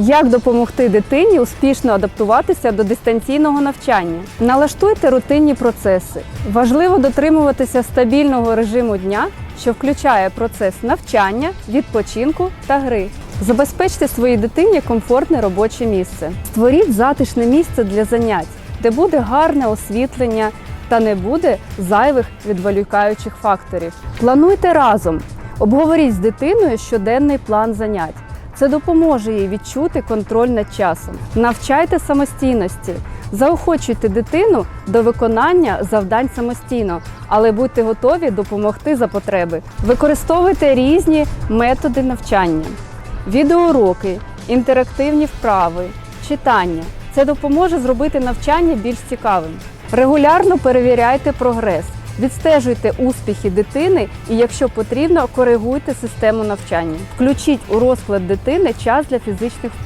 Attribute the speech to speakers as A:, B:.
A: Як допомогти дитині успішно адаптуватися до дистанційного навчання? Налаштуйте рутинні процеси. Важливо дотримуватися стабільного режиму дня, що включає процес навчання, відпочинку та гри. Забезпечте своїй дитині комфортне робоче місце. Створіть затишне місце для занять, де буде гарне освітлення та не буде зайвих відволікаючих факторів. Плануйте разом. Обговоріть з дитиною щоденний план занять. Це допоможе їй відчути контроль над часом. Навчайте самостійності, заохочуйте дитину до виконання завдань самостійно, але будьте готові допомогти за потреби. Використовуйте різні методи навчання, відеоуроки, інтерактивні вправи, читання. Це допоможе зробити навчання більш цікавим. Регулярно перевіряйте прогрес, відстежуйте успіхи дитини і, якщо потрібно, коригуйте систему навчання. Включіть у розклад дитини час для фізичних